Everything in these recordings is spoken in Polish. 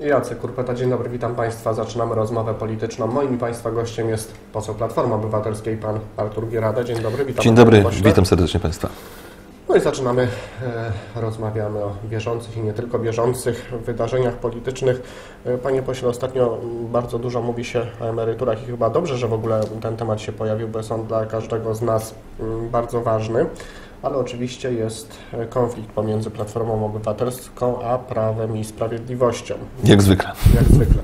Jacek Kurpeta, dzień dobry, witam Państwa. Zaczynamy rozmowę polityczną. Moim Państwa gościem jest poseł Platformy Obywatelskiej, pan Artur Gierada. Dzień dobry, witam Dzień dobry, witam serdecznie Państwa. No i zaczynamy, e, rozmawiamy o bieżących i nie tylko bieżących wydarzeniach politycznych. E, Panie pośle, ostatnio bardzo dużo mówi się o emeryturach i chyba dobrze, że w ogóle ten temat się pojawił, bo jest on dla każdego z nas m, bardzo ważny. Ale oczywiście jest e, konflikt pomiędzy Platformą Obywatelską a Prawem i Sprawiedliwością. Jak zwykle. Jak zwykle.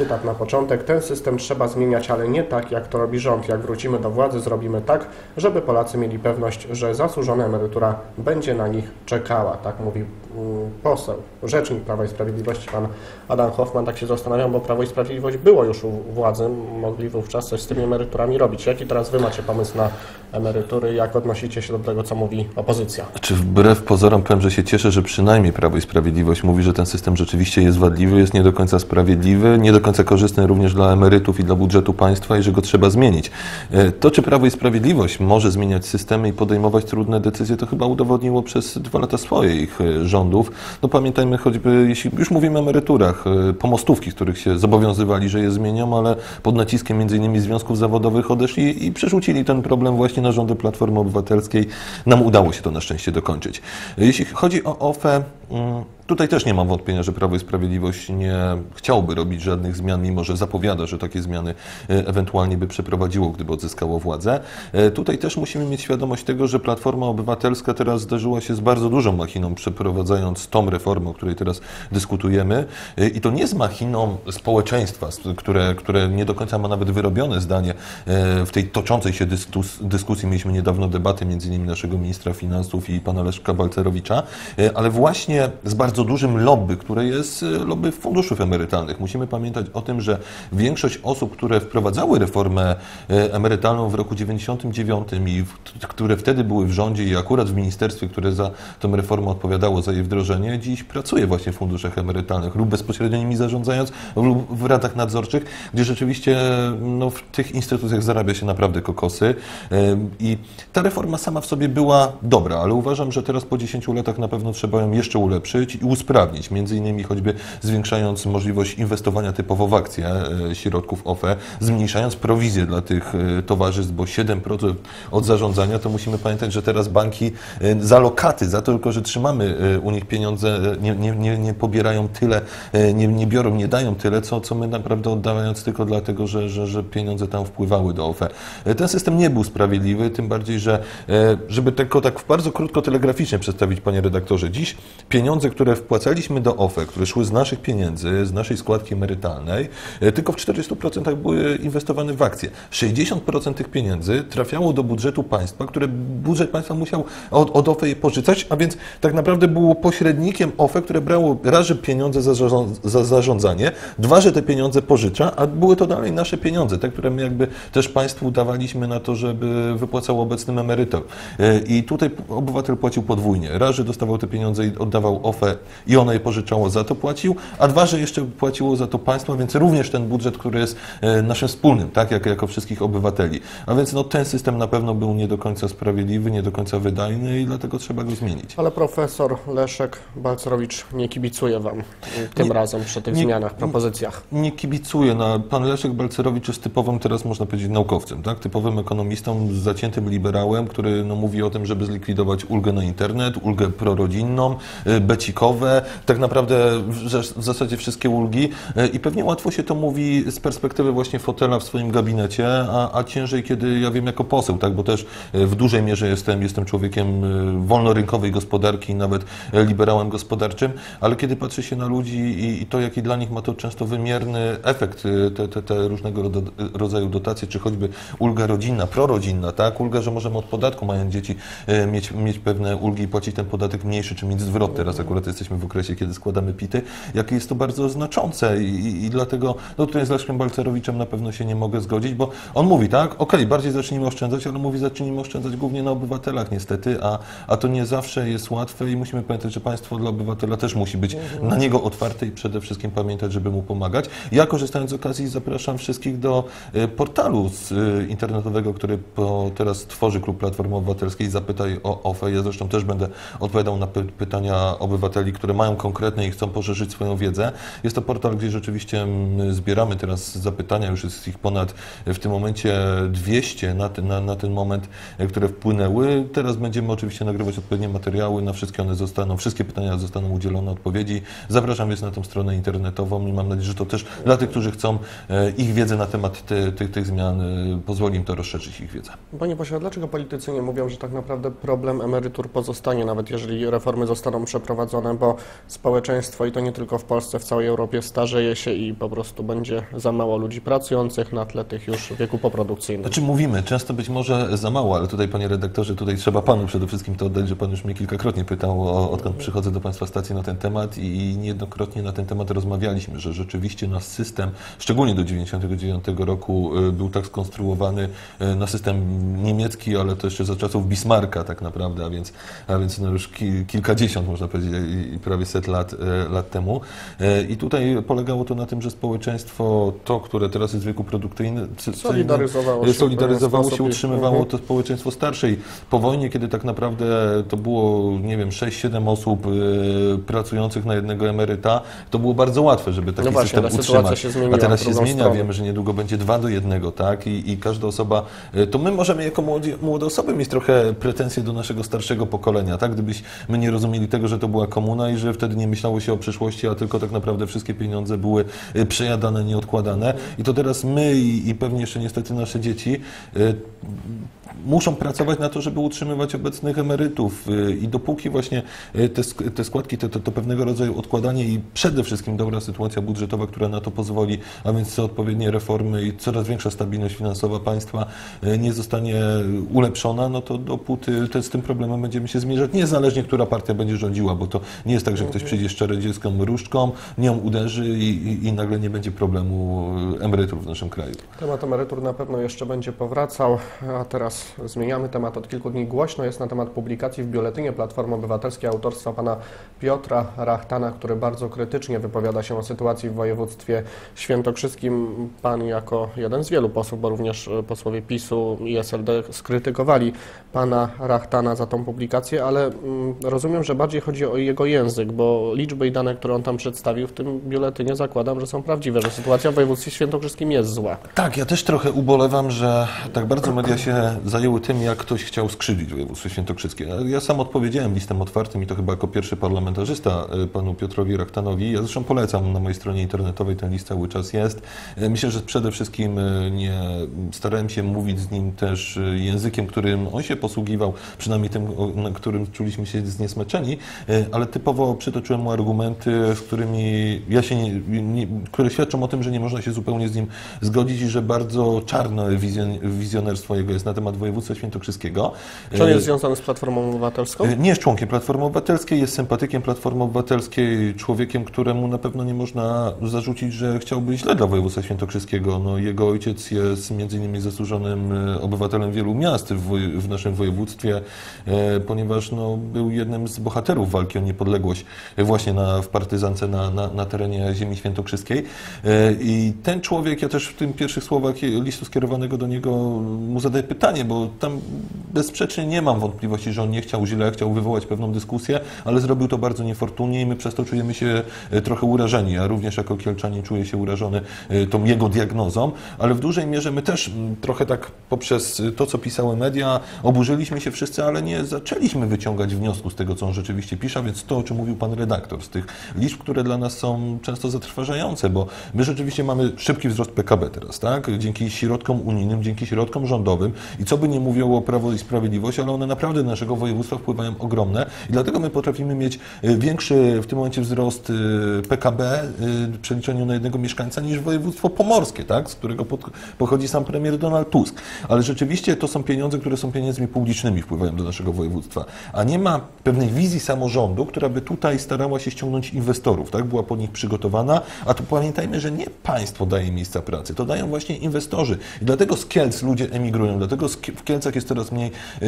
Cytat na początek. Ten system trzeba zmieniać, ale nie tak, jak to robi rząd. Jak wrócimy do władzy, zrobimy tak, żeby Polacy mieli pewność, że zasłużona emerytura będzie na nich czekała. Tak mówi mm, poseł, rzecznik Prawa i Sprawiedliwości, pan Adam Hoffman. Tak się zastanawiam, bo Prawo i Sprawiedliwość było już u władzy, mogli wówczas coś z tymi emeryturami robić. Jaki teraz Wy macie pomysł na emerytury? Jak odnosicie się do tego, co mówi opozycja? Czy wbrew pozorom powiem, że się cieszę, że przynajmniej Prawo i Sprawiedliwość mówi, że ten system rzeczywiście jest wadliwy, jest nie do końca sprawiedliwy, nie do końca korzystny również dla emerytów i dla budżetu państwa i że go trzeba zmienić. E, To, czy Prawo i Sprawiedliwość może zmieniać systemy i podejmować trudne decyzje, to chyba udowodniło przez dwa lata swoich e, rządów. No pamiętajmy choćby, jeśli już mówimy o emeryturach, e, pomostówki, których się zobowiązywali, że je zmienią, ale pod naciskiem między innymi związków zawodowych odeszli i przerzucili ten problem właśnie na rządy Platformy Obywatelskiej. Nam udało się to na szczęście dokończyć. Jeśli chodzi o OFE, tutaj też nie mam wątpienia, że Prawo i Sprawiedliwość nie chciałoby robić żadnych zmian, mimo że zapowiada, że takie zmiany e, ewentualnie by przeprowadziło, gdyby odzyskało władzę. E, Tutaj też musimy mieć świadomość tego, że Platforma Obywatelska teraz zderzyła się z bardzo dużą machiną, przeprowadzając tą reformę, o której teraz dyskutujemy. E, I to nie z machiną społeczeństwa, które, które nie do końca ma nawet wyrobione zdanie w tej toczącej się dyskus, dyskusji. Mieliśmy niedawno debatę między innymi naszego ministra finansów i pana Leszka Balcerowicza, ale właśnie z bardzo dużym lobby, które jest e, lobby funduszów emerytalnych. Musimy pamiętać o tym, że większość osób, które wprowadzały reformę e, emerytalną w roku 99 i które wtedy były w rządzie i akurat w ministerstwie, które za tą reformą odpowiadało za jej wdrożenie, dziś pracuje właśnie w funduszach emerytalnych lub bezpośrednio nimi zarządzając lub w radach nadzorczych, gdzie rzeczywiście no, w tych instytucjach zarabia się naprawdę kokosy. I ta reforma sama w sobie była dobra, ale uważam, że teraz po 10 latach na pewno trzeba ją jeszcze ulepszyć i usprawnić, między innymi choćby zwiększając możliwość inwestowania typowo w akcje e, środków OFE, zmniejszając prowizję dla tych e, towarzystw, bo 7% od zarządzania, to musimy pamiętać, że teraz banki e, za lokaty, za to tylko, że trzymamy u nich pieniądze, nie, nie, nie, nie pobierają tyle, nie, nie biorą, nie dają tyle, co, co my naprawdę oddając tylko dlatego, że, że, że pieniądze tam wpływały do OFE. Ten system nie był sprawiedliwy, tym bardziej, że żeby tylko tak bardzo krótko telegraficznie przedstawić, panie redaktorze, dziś pieniądze, które wpłacaliśmy do OFE, które szły z naszych pieniędzy, z naszej składki emerytalnej, e, tylko w 40% były inwestowane w akcje. 60% tych pieniędzy trafiało do budżetu państwa, które budżet państwa musiał od, od OFE je pożyczać, a więc tak naprawdę było pośrednikiem OFE, które brało raz, pieniądze za, za zarządzanie, dwa, że te pieniądze pożycza, a były to dalej nasze pieniądze, te, które my jakby też państwu dawaliśmy na to, żeby wypłacało obecnym emerytom. E, I tutaj obywatel płacił podwójnie. Raz, że dostawał te pieniądze i oddawał OFE i ono je pożyczało, za to płacił, a dwa, że jeszcze płaciło za to państwo, więc również ten budżet, który jest e, naszym wspólnym, tak, jak, jako wszystkich obywateli. A więc no, ten system na pewno był nie do końca sprawiedliwy, nie do końca wydajny i dlatego trzeba go zmienić. Ale profesor Leszek Balcerowicz nie kibicuje Wam tym Nie- razem przy tych nie- zmianach, propozycjach. Nie kibicuję. No, pan Leszek Balcerowicz jest typowym, teraz można powiedzieć, naukowcem, tak? typowym ekonomistą, zaciętym liberałem, który no, mówi o tym, żeby zlikwidować ulgę na internet, ulgę prorodzinną, becikowe, tak naprawdę w, zas- w zasadzie wszystkie ulgi y, i pewnie łatwo się to mówi z perspektywy właśnie fotela w swoim gabinecie, a, a ciężej, kiedy ja wiem jako poseł, tak? bo też y, w dużej mierze jestem, jestem człowiekiem y, wolnorynkowej gospodarki, nawet y, liberałem gospodarczym, ale kiedy patrzy się na ludzi i, i to, jaki dla nich ma to często wymierny efekt, y, te, te, te różnego rodzaju dotacje, czy choćby ulga rodzinna, prorodzinna, tak? Ulga, że możemy od podatku, mając dzieci, y, mieć, mieć pewne ulgi i płacić ten podatek mniejszy, czy mieć zwroty. Teraz akurat jesteśmy w okresie, kiedy składamy pity, jakie jest to bardzo znaczące i, i, dlatego no tutaj z Leszkiem Balcerowiczem na pewno się nie mogę zgodzić, bo on mówi, tak, okej, bardziej zacznijmy oszczędzać, ale mówi, zacznijmy oszczędzać głównie na obywatelach niestety, a, a to nie zawsze jest łatwe i musimy pamiętać, że państwo dla obywatela też musi być na niego otwarte i przede wszystkim pamiętać, żeby mu pomagać. Ja korzystając z okazji zapraszam wszystkich do e, portalu e, internetowego, który po, teraz tworzy Klub Platformy Obywatelskiej, zapytaj o OFE. Ja zresztą też będę odpowiadał na py obywateli, które mają konkretne i chcą poszerzyć swoją wiedzę. Jest to portal, gdzie rzeczywiście mm, zbieramy teraz zapytania, już jest ich ponad w tym momencie 200 na ten, na, na ten moment, e, które wpłynęły. Teraz będziemy oczywiście nagrywać odpowiednie materiały, na wszystkie one zostaną, wszystkie pytania zostaną udzielone odpowiedzi. Zapraszam więc na tę stronę internetową i mam nadzieję, że to też dla tych, którzy chcą e, ich wiedzę na temat ty, tych, tych zmian, e, pozwoli im to rozszerzyć ich wiedzę. Panie pośle, dlaczego politycy nie mówią, że tak naprawdę problem emerytur pozostanie, nawet jeżeli reformy zostaną przeprowadzone, bo społeczeństwo i to nie tylko w Polsce, w całej Europie starzeje się i po prostu będzie za mało ludzi pracujących na tle tych już wieku poprodukcyjnym. Znaczy mówimy, często być może za mało, ale tutaj panie redaktorze, tutaj trzeba panu przede wszystkim to oddać, że pan już mnie kilkakrotnie pytał, o, odkąd przychodzę do państwa stacji na ten temat i niejednokrotnie na ten temat rozmawialiśmy, że rzeczywiście nasz system, szczególnie do 1999 roku, y, był tak skonstruowany y, na system niemiecki, ale to jeszcze za czasów Bismarcka tak naprawdę, a więc, a więc no już ki, kilkadziesiąt, można powiedzieć, prawie set lat, y, lat temu. I tutaj polegało to na tym, że społeczeństwo, to, które teraz jest w wieku produkcyjnym, solidaryzowało się, solidaryzowało się utrzymywało to społeczeństwo starsze i po wojnie, kiedy tak naprawdę to było, nie wiem, 6-7 osób y, pracujących na jednego emeryta, to było bardzo łatwe, żeby taki no właśnie, system utrzymać. A teraz się zmienia, stronę. wiemy, że niedługo będzie 2 do 1, tak? I, I, każda osoba, to my możemy jako młode, młode osoby mieć trochę pretensje do naszego starszego pokolenia, tak? Gdybyśmy nie rozumieli tego, że to była komuna i że wtedy nie myślało się o przyszłości, a tylko tak naprawdę wszystkie pieniądze były y, przejadane, nieodkładane. I to teraz my i, i pewnie jeszcze niestety nasze dzieci y, muszą pracować na to, żeby utrzymywać obecnych emerytów. Y, i dopóki właśnie y, te, te składki, to, to, to, pewnego rodzaju odkładanie i przede wszystkim dobra sytuacja budżetowa, która na to pozwoli, a więc odpowiednie reformy i coraz większa stabilność finansowa państwa nie zostanie ulepszona, no to dopóty te, z tym problemem będziemy się zmierzać, niezależnie która partia będzie rządziła, bo to nie jest tak, że ktoś przyjdzie szczere dzieckiem różdżką, nią uderzy i, i, i nagle nie będzie problemu emerytów w naszym kraju. Temat emerytur na pewno jeszcze będzie powracał, a teraz zmieniamy temat. Od kilku dni głośno jest na temat publikacji w Biuletynie Platformy Obywatelskiej autorstwa pana Piotra Rachtana, który bardzo krytycznie wypowiada się o sytuacji w województwie świętokrzyskim. Pan jako jeden z wielu posłów, bo również e, posłowie PiSu i SLD skrytykowali pana Rachtana za tą publikację, ale mm, rozumiem, że bardziej chodzi o jego język, bo liczby i dane, które on tam przedstawił w tym biuletynie zakładam, że są prawdziwe, że sytuacja w województwie świętokrzyskim jest zła. Tak, ja też trochę ubolewam, że tak bardzo media się zajęły tym, jak ktoś chciał skrzywdzić województwo świętokrzyskie. Ja sam odpowiedziałem listem otwartym i to chyba jako pierwszy parlamentarzysta e, panu Piotrowi Rachtanowi. Ja zresztą polecam na mojej stronie internetowej, ten list cały czas jest. E, myślę, że przede wszystkim e, nie starałem się mówić z nim też językiem, którym on się posługiwał, przynajmniej tym, na którym czuliśmy się zniesmaczeni, ale typowo przytoczyłem mu argumenty, z którymi ja się nie, nie, które świadczą o tym, że nie można się zupełnie z nim zgodzić i że bardzo czarne wizjon, wizjonerstwo jego jest na temat województwa świętokrzyskiego. Czy on jest związany z Platformą Obywatelską? Nie jest członkiem Platformy Obywatelskiej, jest sympatykiem Platformy Obywatelskiej, człowiekiem, któremu na pewno nie można zarzucić, że chciałby źle dla województwa świętokrzyskiego. No, jego ojciec jest między innymi zasłużonym obywatelem wielu miast w, w naszym województwie, ponieważ no, był jednym z bohaterów walki o niepodległość właśnie na, w partyzance na, na, na terenie ziemi świętokrzyskiej. I ten człowiek, ja też w tym pierwszych słowach listu skierowanego do niego mu zadaję pytanie, bo tam bezsprzecznie nie mam wątpliwości, że on nie chciał źle, chciał wywołać pewną dyskusję, ale zrobił to bardzo niefortunnie i my przez to czujemy się e, trochę urażeni. Ja również jako Kielczanin czuję się urażony e, tą jego diagnozą, ale w dużej mierze my też trochę tak poprzez to, co pisały media, oburzyliśmy się wszyscy, ale nie zaczęliśmy wyciągać wniosku z tego, co on rzeczywiście pisze, więc to, o czym mówił pan redaktor, z tych liczb, które dla nas są często zatrważające, bo my rzeczywiście mamy szybki wzrost PKB teraz, tak? Dzięki środkom unijnym, dzięki środkom rządowym i co by nie mówiło o Prawo i Sprawiedliwość, ale one naprawdę naszego województwa wpływają ogromne i dlatego my potrafimy mieć y, większy w tym momencie wzrost y, PKB y, w przeliczeniu na jednego mieszkańca niż województwo pomorskie, tak? z którego pochodzi sam premier Donald Tusk. Ale rzeczywiście to są pieniądze, które są pieniędzmi publicznymi, wpływają do naszego województwa. A nie ma pewnej wizji samorządu, która by tutaj starała się ściągnąć inwestorów, tak? była pod nich przygotowana, a tu pamiętajmy, że nie państwo daje miejsca pracy, to dają właśnie inwestorzy. I dlatego z Kielc ludzie emigrują, dlatego w Kielcach jest coraz mniej e,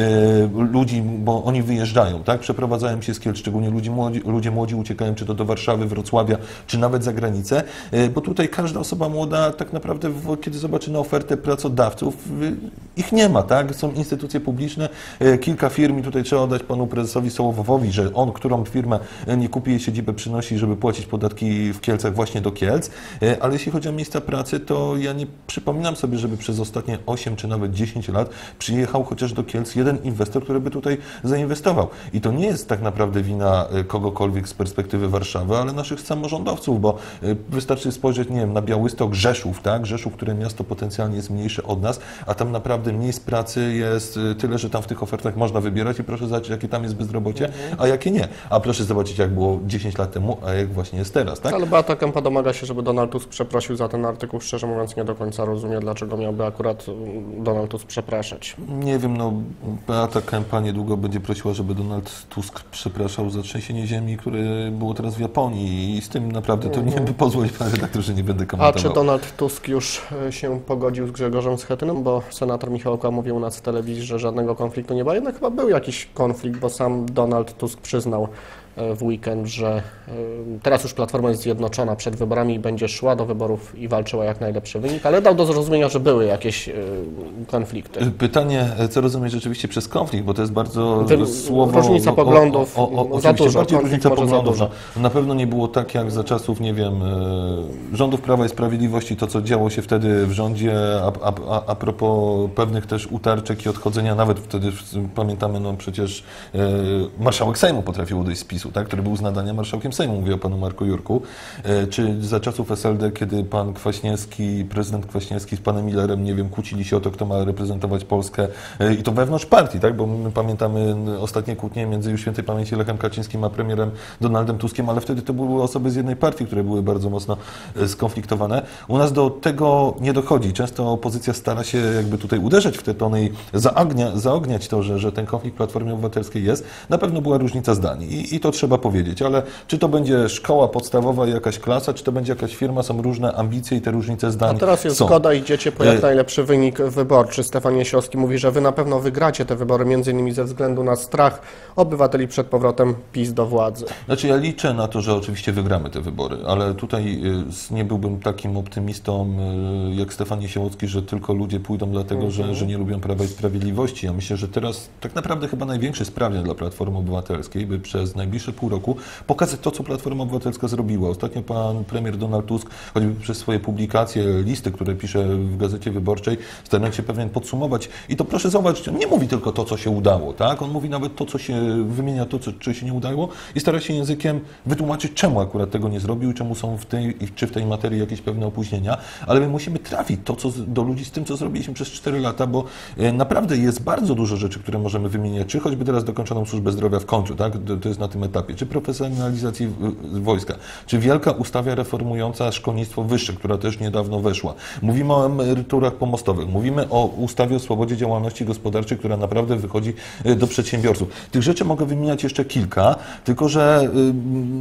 ludzi, bo oni wyjeżdżają, tak? przeprowadzają się z Kielc, szczególnie ludzie młodzi, ludzie młodzi uciekają czy to do Warszawy, Wrocławia, czy nawet za granicę, e, bo tutaj każda osoba młoda tak naprawdę, kiedy zobaczy na ofertę pracodawców, ich nie ma, tak? Są instytucje publiczne, e, kilka firm i tutaj trzeba oddać panu prezesowi Sołowowowi, że on, którą firmę nie kupi, jej siedzibę przynosi, żeby płacić podatki w Kielcach właśnie do Kielc, ale jeśli chodzi o miejsca pracy, to ja nie przypominam sobie, żeby przez ostatnie 8 czy nawet 10 lat przyjechał chociaż do Kielc jeden inwestor, który by tutaj zainwestował. I to nie jest tak naprawdę wina e, kogokolwiek z perspektywy Warszawy, ale naszych samorządowców, bo e, wystarczy spojrzeć, nie wiem, na Białystok, Rzeszów, tak? Rzeszów, które miasto potencjalnie jest mniejsze od nas, a tam naprawdę miejsc pracy jest e, tyle, że tam w tych ofertach można wybierać i proszę zobaczyć, jakie tam jest bezrobocie, a jakie nie. A proszę zobaczyć, jak było 10 lat temu, a jak właśnie jest teraz, tak? Ale Beata Kempa domaga się, żeby Donald Tusk przeprosił za ten artykuł. Szczerze mówiąc, nie do końca rozumiem, dlaczego miałby akurat Donald Tusk przepraszać. Nie wiem, no Beata Kempa niedługo będzie prosiła, żeby Donald Tusk przepraszał za trzęsienie ziemi, które było teraz w Japonii i z tym naprawdę to nie by pozwolić, panie redaktorze, nie będę komentował. A czy Donald Tusk już e, się pogodził z Grzegorzem Schetynem, bo senator Michał Oka mówił u nas w telewizji, że żadnego konfliktu nie ma, jednak chyba był jakiś konflikt, bo sam Donald Tusk przyznał w weekend, że e, teraz już Platforma jest zjednoczona przed wyborami i będzie szła do wyborów i walczyła jak najlepszy wynik, ale dał do zrozumienia, że były jakieś e, konflikty. Pytanie, co rozumieć rzeczywiście przez konflikt, bo to jest bardzo Wy, słowo... Różnica poglądów, o, o, o, za dużo, bardziej różnica poglądów. No, na pewno nie było tak jak za czasów, nie wiem, e, rządów Prawa i Sprawiedliwości, to co działo się wtedy w rządzie, a, a, a propos pewnych też utarczek i odchodzenia, nawet wtedy pamiętamy, no przecież marszałek Sejmu potrafił odejść z PiS PiSu, tak, który był z nadania marszałkiem Sejmu, mówię o panu Marku Jurku, e, czy za czasów SLD, kiedy pan Kwaśniewski, prezydent Kwaśniewski z panem Millerem, nie wiem, kłócili się o to, kto ma reprezentować Polskę e, i to wewnątrz partii, tak, bo my pamiętamy ostatnie kłótnie między już świętej pamięci Lechem Kaczyńskim a premierem Donaldem Tuskiem, ale wtedy to były osoby z jednej partii, które były bardzo mocno e, skonfliktowane. U nas do tego nie dochodzi. Często opozycja stara się jakby tutaj uderzać w te tony i zaognia, zaogniać to, że, że ten konflikt Platformy Obywatelskiej jest. Na pewno była różnica zdań i, i to trzeba powiedzieć, ale czy to będzie szkoła podstawowa i jakaś klasa, czy to będzie jakaś firma, są różne ambicje i te różnice zdań A teraz jest są. zgoda, idziecie po jak e, najlepszy wynik wyborczy. Stefan Jasiowski mówi, że wy na pewno wygracie te wybory, między innymi ze względu na strach obywateli przed powrotem PiS do władzy. Znaczy ja liczę na to, że oczywiście wygramy te wybory, ale tutaj y, nie byłbym takim optymistą y, jak Stefan Jasiowski, że tylko ludzie pójdą dlatego, mm -hmm. że, mhm. że nie lubią Prawa i Sprawiedliwości. Ja myślę, że teraz tak naprawdę chyba największy sprawdzian dla Platformy Obywatelskiej, by przez najbliższe najbliższe pół roku pokazać to, co Platforma Obywatelska zrobiła. Ostatnio pan premier Donald Tusk, choćby przez swoje publikacje, listy, które pisze w Gazecie Wyborczej, starając się pewien podsumować. I to proszę zauważyć, on nie mówi tylko to, co się udało, tak? On mówi nawet to, co się wymienia, to, co, co się nie udało i stara się językiem wytłumaczyć, czemu akurat tego nie zrobił czemu są w tej, czy w tej materii jakieś pewne opóźnienia. Ale my musimy trafić to, co do ludzi z tym, co zrobiliśmy przez 4 lata, bo e, naprawdę jest bardzo dużo rzeczy, które możemy wymieniać, czy choćby teraz dokończoną służbę zdrowia w końcu, tak? To jest na tym etapie etapie, czy profesjonalizacji wojska, czy wielka ustawa reformująca szkolnictwo wyższe, która też niedawno weszła. Mówimy o emeryturach pomostowych, mówimy o ustawie o swobodzie działalności gospodarczej, która naprawdę wychodzi e, do przedsiębiorców. Tych rzeczy mogę wymieniać jeszcze kilka, tylko że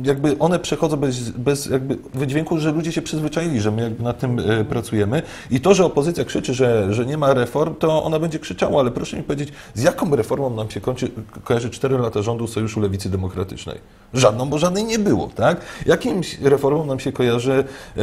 y, jakby one przechodzą bez, bez jakby wydźwięku, że ludzie się przyzwyczaili, że my jakby nad tym e, pracujemy i to, że opozycja krzyczy, że, że nie ma reform, to ona będzie krzyczała, ale proszę mi powiedzieć, z jaką reformą nam się kończy, kojarzy 4 lata rządu Sojuszu Lewicy Demokratycznej? publicznej. Żadną, bo żadnej nie było, tak? Jakimś reformą nam się kojarzy e,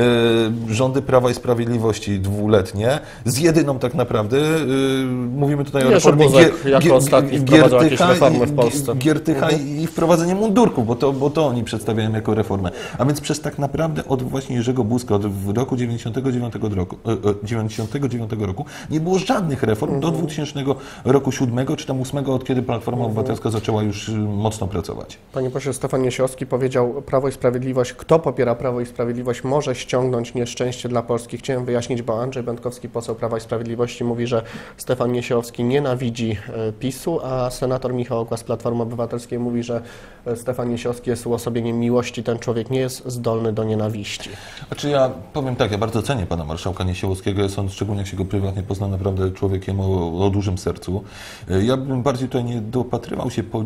rządy Prawa i Sprawiedliwości dwuletnie z jedyną tak naprawdę, e, mówimy tutaj o reformie jako ostatni Giertycha, reformy w Polsce. Giertycha mhm. i wprowadzenie mundurków, bo to, bo to oni przedstawiają jako reformę. A więc przez tak naprawdę od właśnie Jerzego Buzka, od roku 99 roku, 99 e, roku nie było żadnych reform mhm. do 2000 roku 7 czy tam 8, od kiedy Platforma mhm. Obywatelska zaczęła już mocno pracować. Panie pośle, Stefan Stefan Niesiowski powiedział Prawo i Sprawiedliwość, kto popiera Prawo i Sprawiedliwość może ściągnąć nieszczęście dla Polski. Chciałem wyjaśnić, bo Andrzej Będkowski, poseł Prawa i Sprawiedliwości mówi, że Stefan Niesiowski nienawidzi e, PiSu, a senator Michał Okła z Platformy Obywatelskiej mówi, że e, Stefan Niesiowski jest uosobieniem miłości, ten człowiek nie jest zdolny do nienawiści. Znaczy ja powiem tak, ja bardzo cenię pana marszałka Niesiałowskiego, jest on, szczególnie jak się go prywatnie pozna, naprawdę człowiekiem o, o dużym sercu. E, Ja bym bardziej tutaj nie dopatrywał się po,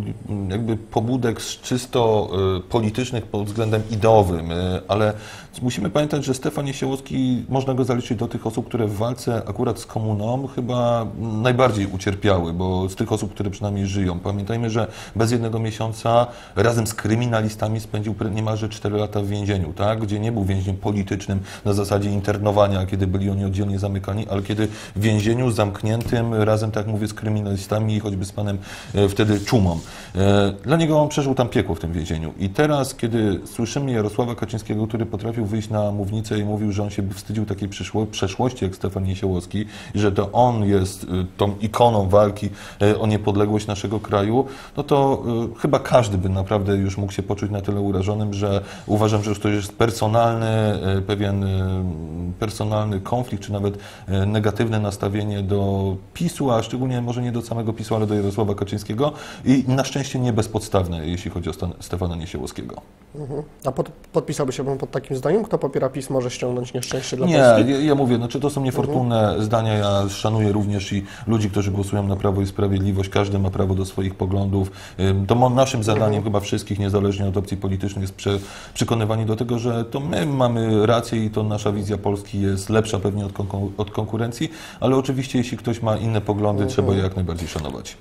jakby pobudek z czysto e, politycznych pod względem ideowym, e, ale musimy pamiętać, że Stefan Niesiałowski, można go zaliczyć do tych osób, które w walce akurat z komuną chyba najbardziej ucierpiały, bo z tych osób, które przynajmniej żyją. Pamiętajmy, że bez jednego miesiąca razem z kryminalistami spędził niemalże 4 lata w więzieniu, tak? gdzie nie był więźniem politycznym na zasadzie internowania, kiedy byli oni oddzielnie zamykani, ale kiedy w więzieniu zamkniętym razem, tak mówię, z kryminalistami choćby z panem e, wtedy Czumą. Dla niego on przeżył tam piekło w tym więzieniu. I teraz, kiedy słyszymy Jarosława Kaczyńskiego, który potrafił wyjść na mównicę i mówił, że on się wstydził takiej przeszłości jak Stefan Niesiełowski i że to on jest y, tą ikoną walki y, o niepodległość naszego kraju, no to y, chyba każdy by naprawdę już mógł się poczuć na tyle urażonym, że uważam, że już to jest personalny, pewien personalny konflikt, czy nawet negatywne nastawienie do PiSu, a szczególnie może nie do samego PiSu, ale do Jarosława Kaczyńskiego. I na szczęście nie bezpodstawne, jeśli chodzi o Stan- Stefana Niesiełowskiego. Mhm. A pod, podpisałby się pan pod takim zdaniem? Kto popiera PiS może ściągnąć nieszczęście dla Nie, Polski? ja, ja mówię, znaczy to są niefortunne zdania. Ja szanuję również i ludzi, którzy głosują na Prawo i Sprawiedliwość. Każdy ma prawo do swoich poglądów. To naszym zadaniem chyba wszystkich, niezależnie od opcji politycznej, jest prze, przekonywanie do tego, że to my mamy rację i to nasza wizja Polski jest lepsza pewnie od, od konkurencji, ale oczywiście jeśli ktoś ma inne poglądy, trzeba je jak najbardziej szanować.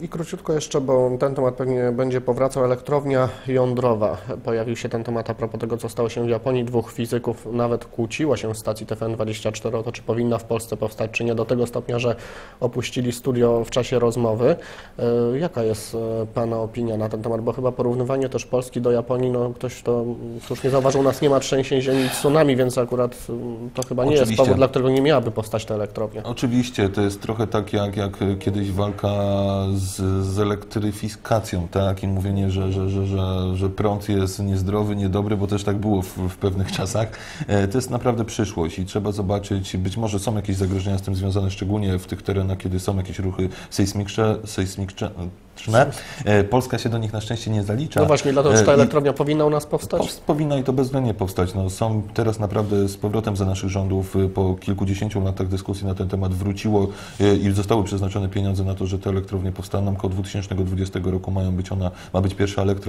I króciutko jeszcze, bo ten temat pewnie będzie powracał. Elektrownia jądrowa. Pojawił się ten temat a propos tego, co stało się w Japonii. Dwóch fizyków nawet kłóciło się w stacji TFN24 o to, czy powinna w Polsce powstać, czy nie, do tego stopnia, że opuścili studio w czasie rozmowy. Yy, Jaka jest e, Pana opinia na ten temat? Bo chyba porównywanie też Polski do Japonii, no ktoś to słusznie zauważył, u nas nie ma trzęsień ziemi i tsunami, więc akurat mm, to chyba nie jest Oczywiście. powód, dla którego nie miałaby powstać ta elektrownia. Oczywiście, to jest trochę tak jak, jak kiedyś walka z, z elektryfikacją, tak? I mówienie, że, że, że, że, że prąd jest niezdrowy, niedobry, bo też tak było w, w pewnych czasach. E, To jest naprawdę przyszłość i trzeba zobaczyć, być może są jakieś zagrożenia z tym związane, szczególnie w tych terenach, kiedy są jakieś ruchy sejsmiczne, sejsmiczne E, Polska się do nich na szczęście nie zalicza. No właśnie, dlatego że ta E, i- elektrownia powinna u nas powstać. Pows- Powinna i to bezwzględnie powstać. No, są teraz naprawdę z powrotem za naszych rządów po kilkudziesięciu latach dyskusji na ten temat wróciło i zostały przeznaczone pieniądze na to, że te elektrownie powstaną. Koło 2020 roku mają być ona, ma być pierwsza elektrownia.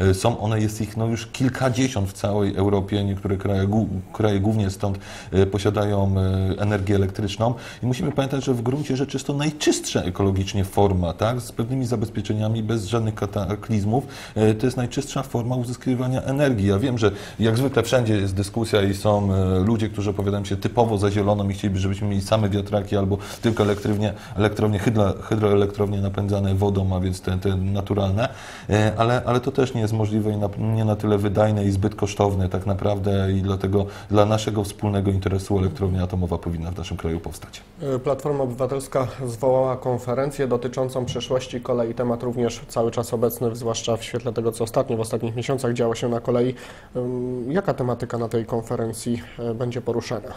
Y, Są one, jest ich no, już kilkadziesiąt w całej Europie. Niektóre kraje, kraje głównie stąd y, posiadają y, energię elektryczną i musimy pamiętać, że w gruncie rzeczy jest to najczystsza ekologicznie forma, tak? z pewnymi zabezpieczeniami, bez żadnych kataklizmów. E, To jest najczystsza forma uzyskiwania energii. Ja wiem, że jak zwykle wszędzie jest dyskusja i są e, ludzie, którzy opowiadają się typowo za zieloną i chcieliby, żebyśmy mieli same wiatraki albo tylko elektrownie, elektrownie hydro, hydroelektrownie napędzane wodą, a więc te, te naturalne, E, ale, ale to też nie jest możliwe i na, nie na tyle wydajne i zbyt kosztowne tak naprawdę i dlatego dla naszego wspólnego interesu elektrownia atomowa powinna w naszym kraju powstać. Y, Platforma Obywatelska zwołała konferencję dotyczącą przyszłości kolei. Temat również cały czas obecny, zwłaszcza w świetle tego, co ostatnio, w ostatnich miesiącach działo się na kolei. Jaka tematyka na tej konferencji y, będzie poruszana?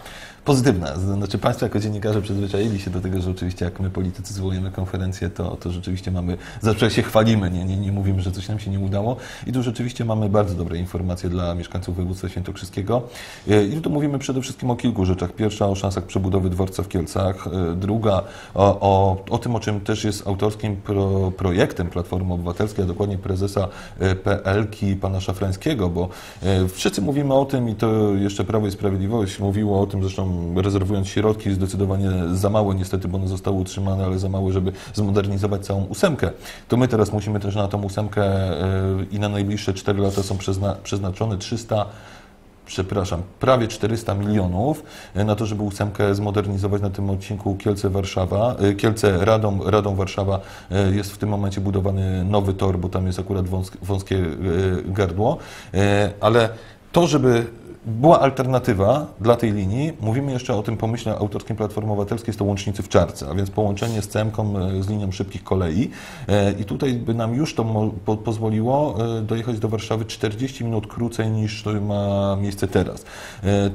Pozytywna. Znaczy Państwo jako dziennikarze przyzwyczaili się do tego, że oczywiście jak my politycy zwołujemy konferencję, to, to rzeczywiście mamy, zawsze się chwalimy, nie, nie, nie mówimy, że coś nam się nie udało i tu rzeczywiście mamy bardzo dobre informacje dla mieszkańców województwa świętokrzyskiego E, i tu mówimy przede wszystkim o kilku rzeczach. Pierwsza o szansach przebudowy dworca w Kielcach, e, druga o, o, o tym, o czym też jest autorskim pro, projektem Platformy Obywatelskiej, a dokładnie prezesa e, PLK pana Szafrańskiego, bo wszyscy mówimy o tym i to jeszcze Prawo i Sprawiedliwość mówiło o tym, zresztą rezerwując środki zdecydowanie za mało niestety, bo one zostały utrzymane, ale za mało, żeby zmodernizować całą ósemkę. To my teraz musimy też na tą ósemkę i na najbliższe 4 lata są przezna, przeznaczone 300 przepraszam, prawie 400 milionów e, na to, żeby ósemkę zmodernizować na tym odcinku Kielce-Warszawa. e, Kielce-Radom, Radom Warszawa e, jest w tym momencie budowany nowy tor, bo tam jest akurat wąskie, gardło, ale to, żeby była alternatywa dla tej linii. Mówimy jeszcze o tym pomyśle autorskim Platformy Obywatelskiej, jest to łącznicy w Czarce, a więc połączenie z CEMką z linią szybkich kolei. I tutaj by nam już to po pozwoliło dojechać do Warszawy 40 minut krócej niż to ma miejsce teraz.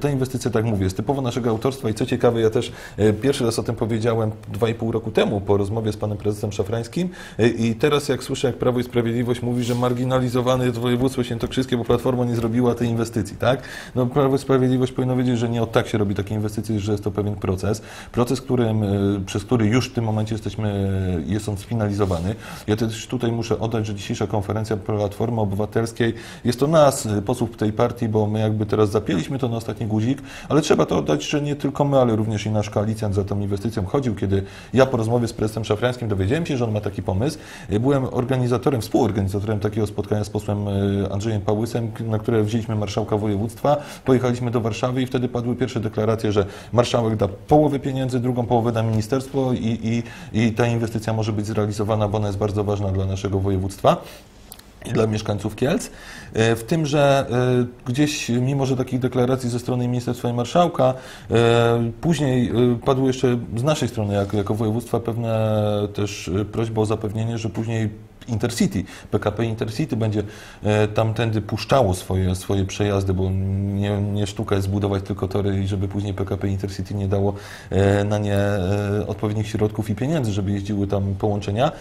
Ta inwestycja, tak mówię, jest typowo naszego autorstwa i co ciekawe, ja też pierwszy raz o tym powiedziałem 2,5 roku temu po rozmowie z panem prezesem Szafrańskim i teraz jak słyszę, jak Prawo i Sprawiedliwość mówi, że marginalizowane jest województwo świętokrzyskie, bo Platforma nie zrobiła tej inwestycji, tak? No Prawo i Sprawiedliwość powinno wiedzieć, że nie od tak się robi takie inwestycje, że jest to pewien proces. Proces, którym, e, przez który już w tym momencie jesteśmy, jest on sfinalizowany. Ja też tutaj muszę oddać, że dzisiejsza konferencja Platformy Obywatelskiej jest to nas, posłów tej partii, bo my jakby teraz zapięliśmy to na ostatni guzik, ale trzeba to oddać, że nie tylko my, ale również i nasz koalicjant za tą inwestycją chodził, kiedy ja po rozmowie z prezesem Szafrańskim dowiedziałem się, że on ma taki pomysł. Byłem organizatorem, współorganizatorem takiego spotkania z posłem e, Andrzejem Pałysem, na które wzięliśmy marszałka województwa, pojechaliśmy do Warszawy i wtedy padły pierwsze deklaracje, że marszałek da połowę pieniędzy, drugą połowę da ministerstwo i, i, i ta inwestycja może być zrealizowana, bo ona jest bardzo ważna dla naszego województwa i dla mieszkańców Kielc. E, w tym, że e, gdzieś, mimo że takich deklaracji ze strony Ministerstwa i Marszałka, później padły jeszcze z naszej strony, jako, jako województwa, pewne też prośby o zapewnienie, że później Intercity, PKP Intercity będzie e, tamtędy puszczało swoje, swoje przejazdy, bo nie, nie sztuka jest zbudować tylko tory i żeby później PKP Intercity nie dało e, na nie e, odpowiednich środków i pieniędzy, żeby jeździły tam połączenia.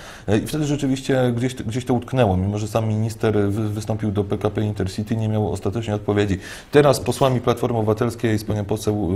I wtedy rzeczywiście gdzieś, gdzieś to utknęło, mimo że sam minister wystąpił do PKP Intercity, nie miał ostatecznie odpowiedzi. Teraz posłami Platformy Obywatelskiej z panią poseł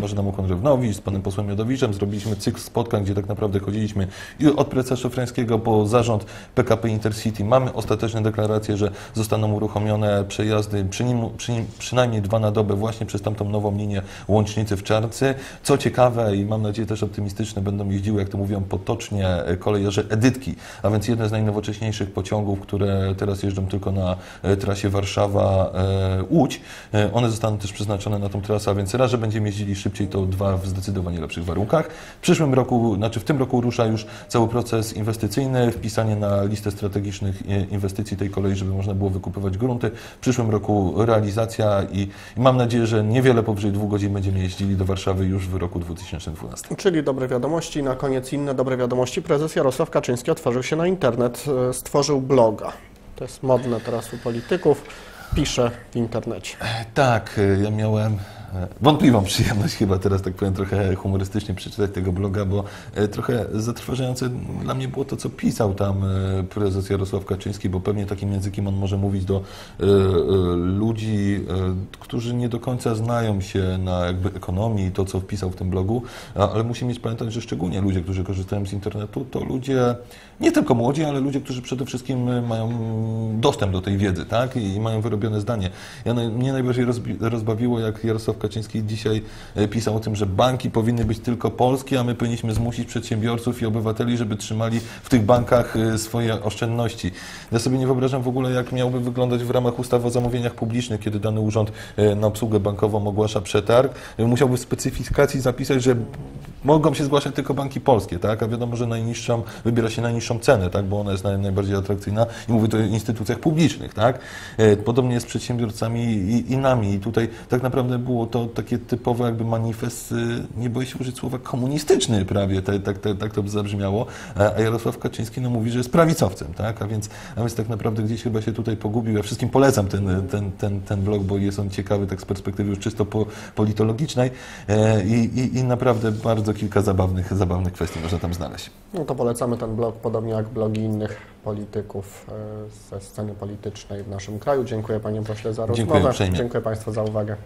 Marzeną Konrewnowicz, z panem posłem Jodowiczem zrobiliśmy cykl spotkań, gdzie tak naprawdę chodziliśmy i od prezesa Szofrańskiego po zarząd PKP PKP Intercity mamy ostateczne deklaracje, że zostaną uruchomione przejazdy przy nim, przy nim, przynajmniej dwa na dobę właśnie przez tamtą nową linię łącznicy w Czarcy. Co ciekawe i mam nadzieję też optymistyczne, będą jeździły, jak to mówią potocznie, kolejarze Edytki, a więc jedne z najnowocześniejszych pociągów, które teraz jeżdżą tylko na e, trasie Warszawa-Łódź. E, one zostaną też przeznaczone na tą trasę, a więc raz, że będziemy jeździli szybciej, to dwa w zdecydowanie lepszych warunkach. W przyszłym roku, znaczy w tym roku rusza już cały proces inwestycyjny, wpisanie na listę strategicznych inwestycji tej kolei, żeby można było wykupywać grunty. W przyszłym roku realizacja i, i mam nadzieję, że niewiele powyżej dwóch godzin będziemy jeździli do Warszawy już w roku 2012. Czyli dobre wiadomości. Na koniec inne dobre wiadomości. Prezes Jarosław Kaczyński otworzył się na internet, e, stworzył bloga. To jest modne teraz u polityków. Pisze w internecie. Tak, ja miałem wątpliwą przyjemność chyba teraz, tak powiem, trochę humorystycznie przeczytać tego bloga, bo e, trochę zatrważające dla mnie było to, co pisał tam e, prezes Jarosław Kaczyński, bo pewnie takim językiem on może mówić do e, ludzi, którzy nie do końca znają się na jakby ekonomii i to, co wpisał w tym blogu, ale musimy mieć pamiętać, że szczególnie ludzie, którzy korzystają z internetu, to ludzie, nie tylko młodzi, ale ludzie, którzy przede wszystkim mają dostęp do tej wiedzy, tak, i mają wyrobione zdanie. Ja, mnie najbardziej rozbawiło, jak Jarosław Kaczyński dzisiaj e, pisał o tym, że banki powinny być tylko polskie, a my powinniśmy zmusić przedsiębiorców i obywateli, żeby trzymali w tych bankach e, swoje oszczędności. Ja sobie nie wyobrażam w ogóle, jak miałby wyglądać w ramach ustawy o zamówieniach publicznych, kiedy dany urząd e, na obsługę bankową ogłasza przetarg. Musiałby w specyfikacji zapisać, że mogą się zgłaszać tylko banki polskie, tak? A wiadomo, że najniższą, wybiera się najniższą cenę, tak? Bo ona jest naj, najbardziej atrakcyjna i mówię to o instytucjach publicznych, tak? Podobnie jest z przedsiębiorcami i, i nami. I tutaj tak naprawdę było to takie typowe jakby manifest, nie boję się użyć słowa komunistyczny prawie, tak, tak, tak, tak to by zabrzmiało, a Jarosław Kaczyński no, mówi, że jest prawicowcem, tak? A więc, a więc tak naprawdę gdzieś chyba się tutaj pogubił. Ja wszystkim polecam ten, ten, ten, ten blog, bo jest on ciekawy tak z perspektywy już czysto po, politologicznej e, i, i, i naprawdę bardzo kilka zabawnych, zabawnych kwestii można tam znaleźć. No to polecamy ten blog, podobnie jak blogi innych polityków e, ze sceny politycznej w naszym kraju. Dziękuję Panie Pośle za rozmowę. Dziękuję, Dziękuję Państwu za uwagę.